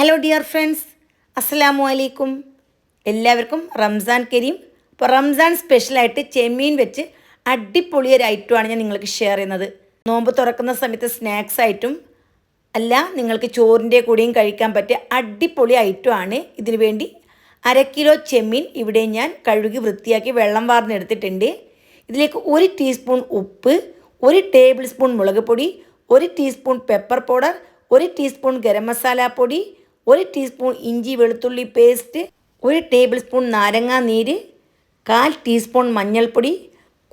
Hello dear friends അസ്സലാമു അലൈക്കും എല്ലാവർക്കും റംസാൻ കരീം. അപ്പോൾ റംസാൻ സ്പെഷ്യലായിട്ട് ചെമ്മീൻ വെച്ച് അടിപൊളി ഒരു ഐറ്റമാണ് ഞാൻ നിങ്ങൾക്ക് ഷെയർ ചെയ്യുന്നത്. നോമ്പ് തുറക്കുന്ന സമയത്ത് സ്നാക്സ് ആയിട്ടും അല്ല നിങ്ങൾക്ക് ചോറിന്റെ കൂടെയും കഴിക്കാൻ പറ്റിയ അടിപൊളി ഐറ്റമാണ് ഇതിനു വേണ്ടി അര കിലോ ചെമ്മീൻ ഇവിടെ ഞാൻ കഴുകി വൃത്തിയാക്കി വെള്ളം വാർന്നെടുത്തിട്ടുണ്ട്. ഇതിലേക്ക് ഒരു ടീസ്പൂൺ ഉപ്പ് ഒരു ടേബിൾ സ്പൂൺ മുളക് പൊടി ഒരു ടീസ്പൂൺ പെപ്പർ പൗഡർ ഒരു ടീസ്പൂൺ ഗരം മസാല പൊടി ഒരു ടീസ്പൂൺ ഇഞ്ചി വെളുത്തുള്ളി പേസ്റ്റ് ഒരു ടേബിൾ സ്പൂൺ നാരങ്ങാ നീര് കാൽ ടീസ്പൂൺ മഞ്ഞൾപ്പൊടി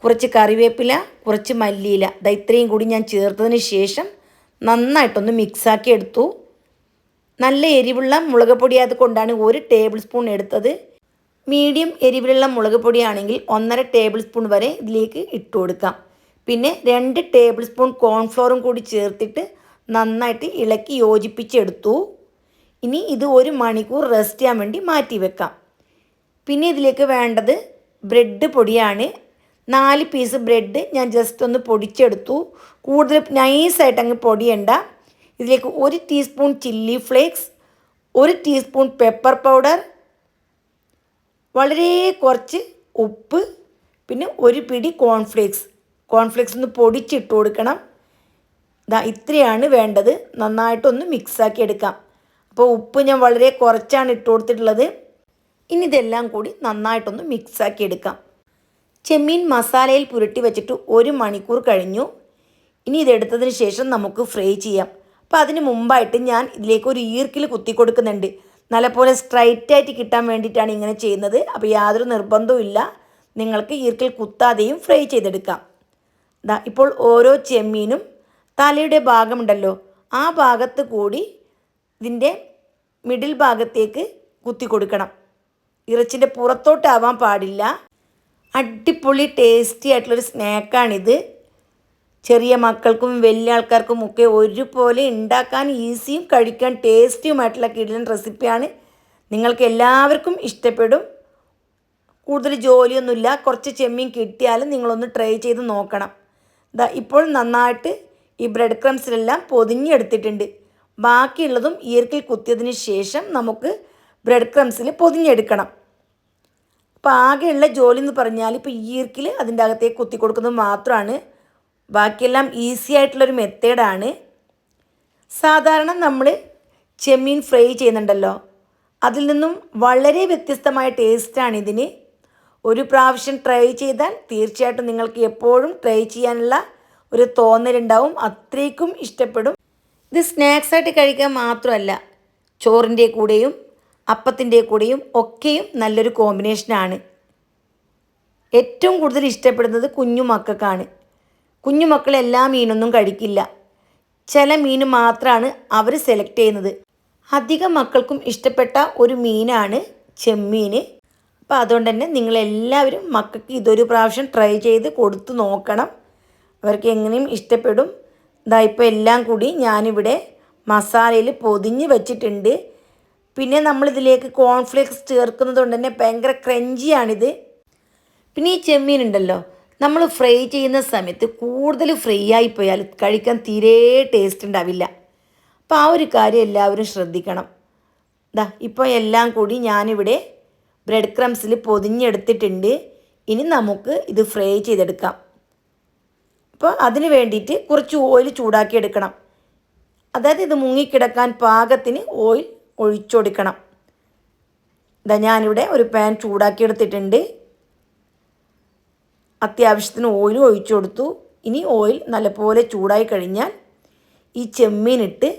കുറച്ച് കറിവേപ്പില കുറച്ച് മല്ലിയില. ദാ ഇത്രയും കൂടി ഞാൻ ചേർത്തതിന് ശേഷം നന്നായിട്ടൊന്ന് മിക്സാക്കി എടുത്തു. നല്ല എരിവുള്ള മുളക് പൊടി കൊണ്ടാണ് ഒരു ടേബിൾ സ്പൂൺ എടുത്തത്. മീഡിയം എരിവിലുള്ള മുളക് പൊടിയാണെങ്കിൽ ഒന്നര ടേബിൾ സ്പൂൺ വരെ ഇതിലേക്ക് ഇട്ട് കൊടുക്കാം. പിന്നെ രണ്ട് ടേബിൾ സ്പൂൺ കോൺഫ്ലോറും കൂടി ചേർത്തിട്ട് നന്നായിട്ട് ഇളക്കി യോജിപ്പിച്ചെടുത്തു. ഇനി ഇത് ഒരു മണിക്കൂർ റെസ്റ്റ് ചെയ്യാൻ വേണ്ടി മാറ്റി വെക്കാം. പിന്നെ ഇതിലേക്ക് വേണ്ടത് ബ്രെഡ് പൊടിയാണ്. നാല് പീസ് ബ്രെഡ് ഞാൻ ജസ്റ്റ് ഒന്ന് പൊടിച്ചെടുത്തു. കൂടുതൽ നൈസായിട്ട് അങ്ങ് പൊടിയണ്ട. ഇതിലേക്ക് ഒരു ടീസ്പൂൺ ചില്ലി ഫ്ലേക്സ് ഒരു ടീസ്പൂൺ പെപ്പർ പൗഡർ വളരെ കുറച്ച് ഉപ്പ് പിന്നെ ഒരു പിടി കോൺഫ്ലേക്സ് കോൺഫ്ലേക്സ് ഒന്ന് പൊടിച്ചിട്ട് കൊടുക്കണം. ഇതാ ഇത്രയാണ് വേണ്ടത്. നന്നായിട്ടൊന്ന് മിക്സാക്കി എടുക്കാം. അപ്പോൾ ഉപ്പ് ഞാൻ വളരെ കുറച്ചാണ് ഇട്ട് കൊടുത്തിട്ടുള്ളത്. ഇനി ഇതെല്ലാം കൂടി നന്നായിട്ടൊന്ന് മിക്സാക്കി എടുക്കാം. ചെമ്മീൻ മസാലയിൽ പുരട്ടി വെച്ചിട്ട് ഒരു മണിക്കൂർ കഴിഞ്ഞു. ഇനി ഇതെടുത്തതിന് ശേഷം നമുക്ക് ഫ്രൈ ചെയ്യാം. അപ്പോൾ അതിന് മുമ്പായിട്ട് ഞാൻ ഇതിലേക്ക് ഒരു ഈർക്കിൽ കുത്തി കൊടുക്കുന്നുണ്ട്. നല്ലപോലെ സ്ട്രൈറ്റ് ആയിട്ട് കിട്ടാൻ വേണ്ടിയിട്ടാണ് ഇങ്ങനെ ചെയ്യുന്നത്. അപ്പോൾ യാതൊരു നിർബന്ധവും ഇല്ല. നിങ്ങൾക്ക് ഈർക്കിൽ കുത്താതെയും ഫ്രൈ ചെയ്തെടുക്കാം. ദാ ഇപ്പോൾ ഓരോ ചെമ്മീനും തലയുടെ ഭാഗമുണ്ടല്ലോ. ആ ഭാഗത്ത് കൂടി ഇതിന്റെ മിഡിൽ ഭാഗത്തേക്ക് കുത്തി കൊടുക്കണം ഇറച്ചിന്റെ പുറത്തോട്ടാവാൻ പാടില്ല. അടിപൊളി ടേസ്റ്റി ആയിട്ടുള്ളൊരു സ്നാക്കാണിത്. ചെറിയ മക്കൾക്കും വലിയ ആൾക്കാർക്കും ഒക്കെ ഒരുപോലെ ഉണ്ടാക്കാൻ ഈസിയും കഴിക്കാൻ ടേസ്റ്റിയുമായിട്ടുള്ള കിടിലൻ റെസിപ്പിയാണ് നിങ്ങൾക്ക് എല്ലാവർക്കും ഇഷ്ടപ്പെടും. കൂടുതൽ ജോലിയൊന്നുമില്ല. കുറച്ച് ചെമ്മീൻ കിട്ടിയാലും നിങ്ങളൊന്ന് ട്രൈ ചെയ്ത് നോക്കണം. ഇതാ ഇപ്പോൾ നന്നായിട്ട് ഈ ബ്രെഡ് ക്രംസിലെല്ലാം പൊതിഞ്ഞെടുത്തിട്ടുണ്ട്. ബാക്കിയുള്ളതും ഈർക്കിൽ കുത്തിയതിന് ശേഷം നമുക്ക് ബ്രെഡ് ക്രംസിൽ പൊതിഞ്ഞെടുക്കണം. അപ്പോൾ ആകെയുള്ള ജോലി എന്ന് പറഞ്ഞാൽ ഇപ്പോൾ ഈർക്കിൽ അതിന്റെ അകത്തേക്ക് കുത്തി കൊടുക്കുന്നത് മാത്രമാണ്. ബാക്കിയെല്ലാം ഈസി ആയിട്ടുള്ളൊരു മെത്തേഡാണ്. സാധാരണ നമ്മൾ ചെമ്മീൻ ഫ്രൈ ചെയ്യുന്നുണ്ടല്ലോ. അതിൽ നിന്നും വളരെ വ്യത്യസ്തമായ ടേസ്റ്റാണ് ഇതിന്. ഒരു പ്രാവശ്യം ട്രൈ ചെയ്താൽ തീർച്ചയായിട്ടും നിങ്ങൾക്ക് എപ്പോഴും ട്രൈ ചെയ്യാനുള്ള ഒരു തോന്നലുണ്ടാവും. അത്രയ്ക്കും ഇഷ്ടപ്പെടും. ഇത് സ്നാക്സ് ആയിട്ട് കഴിക്കാൻ മാത്രമല്ല ചോറിന്റെ കൂടെയും അപ്പത്തിന്റെ കൂടെയും ഒക്കെയും നല്ലൊരു കോമ്പിനേഷനാണ് ഏറ്റവും കൂടുതൽ ഇഷ്ടപ്പെടുന്നത് കുഞ്ഞു മക്കൾക്കാണ്. കുഞ്ഞു എല്ലാ മീനൊന്നും കഴിക്കില്ല. ചില മീൻ മാത്രമാണ് അവർ സെലക്ട് ചെയ്യുന്നത്. അധികം മക്കൾക്കും ഇഷ്ടപ്പെട്ട ഒരു മീനാണ് ചെമ്മീൻ. അപ്പോൾ അതുകൊണ്ട് തന്നെ നിങ്ങളെല്ലാവരും മക്കൾക്ക് ഇതൊരു പ്രാവശ്യം ട്രൈ ചെയ്ത് കൊടുത്തു നോക്കണം. അവർക്ക് എങ്ങനെയും ഇഷ്ടപ്പെടും. ഇതാ ഇപ്പോൾ എല്ലാം കൂടി ഞാനിവിടെ മസാലയിൽ പൊതിഞ്ഞ് വെച്ചിട്ടുണ്ട്. പിന്നെ നമ്മളിതിലേക്ക് കോൺഫ്ലേക്സ് ചേർക്കുന്നത് കൊണ്ട് തന്നെ ഭയങ്കര ക്രഞ്ചിയാണിത് പിന്നെ ഈ ചെമ്മീൻ ഉണ്ടല്ലോ നമ്മൾ ഫ്രൈ ചെയ്യുന്ന സമയത്ത് കൂടുതൽ ഫ്രൈ ആയിപ്പോയാൽ പോയാൽ കഴിക്കാൻ തീരെ ടേസ്റ്റ് ഉണ്ടാവില്ല. അപ്പോൾ ആ ഒരു കാര്യം എല്ലാവരും ശ്രദ്ധിക്കണം. ദാ ഇപ്പോൾ എല്ലാം കൂടി ഞാനിവിടെ ബ്രെഡ് ക്രംസിൽ പൊതിഞ്ഞെടുത്തിട്ടുണ്ട്. ഇനി നമുക്ക് ഇത് ഫ്രൈ ചെയ്തെടുക്കാം. അപ്പോൾ അതിന് വേണ്ടിയിട്ട് കുറച്ച് ഓയിൽ ചൂടാക്കി എടുക്കണം അതായത് ഇത് മുങ്ങിക്കിടക്കാൻ പാകത്തിന് ഓയിൽ ഒഴിച്ചൊടുക്കണം. ഇതാ ഞാനിവിടെ ഒരു പാൻ ചൂടാക്കി എടുത്തിട്ടുണ്ട് അത്യാവശ്യത്തിന് ഓയിൽ ഒഴിച്ചു കൊടുത്തു ഇനി ഓയിൽ നല്ലപോലെ ചൂടായി കഴിഞ്ഞാൽ ഈ ചെമ്മീനിട്ട്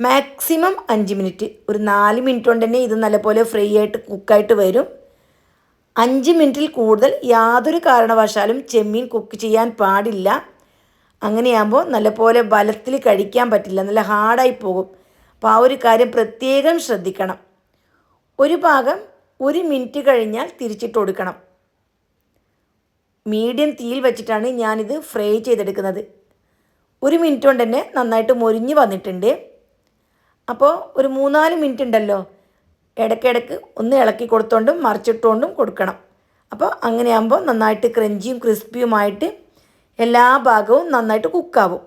മാക്സിമം അഞ്ച് മിനിറ്റ് ഒരു നാല് മിനിറ്റ് കൊണ്ട് തന്നെ ഇത് നല്ലപോലെ ഫ്രൈ ആയിട്ട് കുക്കായിട്ട് വരും. അഞ്ച് മിനിറ്റിൽ കൂടുതൽ യാതൊരു കാരണവശാലും ചെമ്മീൻ കുക്ക് ചെയ്യാൻ പാടില്ല. അങ്ങനെയാകുമ്പോൾ നല്ലപോലെ ബലത്തിൽ കഴിക്കാൻ പറ്റില്ല നല്ല ഹാർഡായി പോകും. അപ്പോൾ ആ ഒരു കാര്യം പ്രത്യേകം ശ്രദ്ധിക്കണം. ഒരു ഭാഗം ഒരു മിനിറ്റ് കഴിഞ്ഞാൽ തിരിച്ചിട്ട് കൊടുക്കണം. മീഡിയം തീയിൽ വെച്ചിട്ടാണ് ഞാനിത് ഫ്രൈ ചെയ്തെടുക്കുന്നത്. ഒരു മിനിറ്റ് കൊണ്ട് തന്നെ നന്നായിട്ട് മൊരിഞ്ഞ് വന്നിട്ടുണ്ട്. അപ്പോൾ ഒരു മൂന്നാൽ മിനിറ്റ് ഉണ്ടല്ലോ ഇടയ്ക്കിടയ്ക്ക് ഒന്ന് ഇളക്കി കൊടുത്തോണ്ടും മറിച്ചിട്ടുകൊണ്ടും കൊടുക്കണം. അപ്പോൾ അങ്ങനെയാകുമ്പോൾ നന്നായിട്ട് ക്രഞ്ചിയും ക്രിസ്പിയുമായിട്ട് എല്ലാ ഭാഗവും നന്നായിട്ട് കുക്കാവും.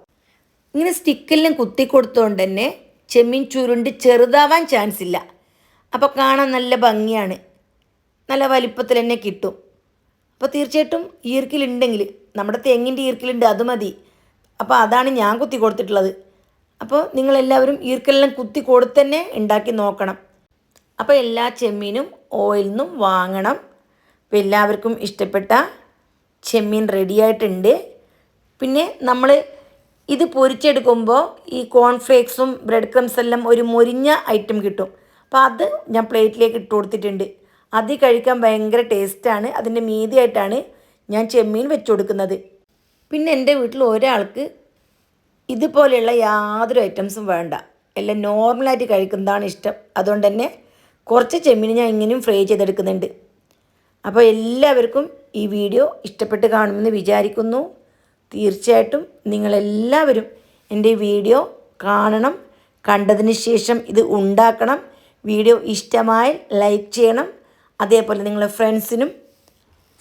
ഇങ്ങനെ സ്റ്റിക്കെല്ലാം കുത്തി കൊടുത്തുകൊണ്ട് തന്നെ ചെമ്മീൻ ചുരുണ്ട് ചെറുതാവാൻ ചാൻസ് ഇല്ല. അപ്പോൾ കാണാൻ നല്ല ഭംഗിയാണ്. നല്ല വലിപ്പത്തിൽ തന്നെ കിട്ടും. അപ്പോൾ തീർച്ചയായിട്ടും ഈർക്കിലുണ്ടെങ്കിൽ നമ്മുടെ തെങ്ങിന്റെ ഈർക്കിലുണ്ട് അത് മതി. അപ്പോൾ അതാണ് ഞാൻ കുത്തി കൊടുത്തിട്ടുള്ളത്. അപ്പോൾ നിങ്ങളെല്ലാവരും ഈർക്കെല്ലാം കുത്തി കൊടുത്ത് തന്നെ ഉണ്ടാക്കി നോക്കണം. അപ്പോൾ എല്ലാ ചെമ്മീനും ഓയിൽ നിന്നും വാങ്ങണം. അപ്പോൾ എല്ലാവർക്കും ഇഷ്ടപ്പെട്ട ചെമ്മീൻ റെഡിയായിട്ടുണ്ട് പിന്നെ നമ്മൾ ഇത് പൊരിച്ചെടുക്കുമ്പോൾ ഈ കോൺഫ്ലേക്സും ബ്രെഡ് ക്രംസ് എല്ലാം ഒരു മൊരിഞ്ഞ ഐറ്റം കിട്ടും. അപ്പോൾ അത് ഞാൻ പ്ലേറ്റിലേക്ക് ഇട്ട് കൊടുത്തിട്ടുണ്ട്. അത് കഴിക്കാൻ ഭയങ്കര ടേസ്റ്റാണ്. അതിന്റെ മീതിയായിട്ടാണ് ഞാൻ ചെമ്മീൻ വെച്ച് കൊടുക്കുന്നത്. പിന്നെ എന്റെ വീട്ടിൽ ഒരാൾക്ക് ഇതുപോലെയുള്ള യാതൊരു ഐറ്റംസും വേണ്ട. എല്ലാം നോർമലായിട്ട് കഴിക്കുന്നതാണ് ഇഷ്ടം. അതുകൊണ്ട് തന്നെ കുറച്ച് ചെമ്മീൻ ഞാൻ ഇങ്ങനെയും ഫ്രൈ ചെയ്തെടുക്കുന്നുണ്ട്. അപ്പോൾ എല്ലാവർക്കും ഈ വീഡിയോ ഇഷ്ടപ്പെട്ട് കാണുമെന്ന് വിചാരിക്കുന്നു. തീർച്ചയായിട്ടും നിങ്ങളെല്ലാവരും എന്റെ വീഡിയോ കാണണം. കണ്ടതിന് ശേഷം ഇത് ഉണ്ടാക്കണം. വീഡിയോ ഇഷ്ടമായാൽ ലൈക്ക് ചെയ്യണം. അതേപോലെ നിങ്ങളുടെ ഫ്രണ്ട്സിനും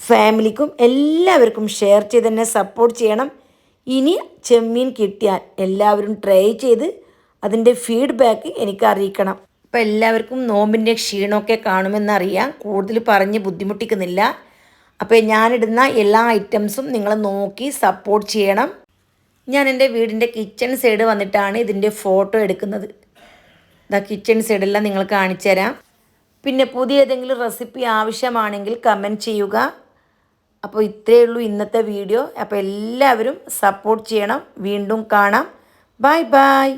ഫാമിലിക്കും എല്ലാവർക്കും ഷെയർ ചെയ്ത് തന്നെ സപ്പോർട്ട് ചെയ്യണം. ഇനി ചെമ്മീൻ കിട്ടിയാൽ എല്ലാവരും ട്രൈ ചെയ്ത് അതിന്റെ ഫീഡ്ബാക്ക് എനിക്ക് അറിയിക്കണം. അപ്പോൾ എല്ലാവർക്കും നോമ്പിന്റെ ക്ഷീണമൊക്കെ കാണുമെന്നറിയാം. കൂടുതൽ പറഞ്ഞ് ബുദ്ധിമുട്ടിക്കുന്നില്ല. അപ്പോൾ ഞാനിടുന്ന എല്ലാ ഐറ്റംസും നിങ്ങൾ നോക്കി സപ്പോർട്ട് ചെയ്യണം. ഞാൻ എന്റെ വീടിന്റെ കിച്ചൺ സൈഡ് വന്നിട്ടാണ് ഇതിന്റെ ഫോട്ടോ എടുക്കുന്നത്. ഇതാ കിച്ചൺ സൈഡെല്ലാം നിങ്ങൾ കാണിച്ചു തരാം. പിന്നെ പുതിയ ഏതെങ്കിലും റെസിപ്പി ആവശ്യമാണെങ്കിൽ കമന്റ് ചെയ്യുക. അപ്പോൾ ഇത്രയേ ഉള്ളൂ ഇന്നത്തെ വീഡിയോ അപ്പോൾ എല്ലാവരും സപ്പോർട്ട് ചെയ്യണം. വീണ്ടും കാണാം. Bye bye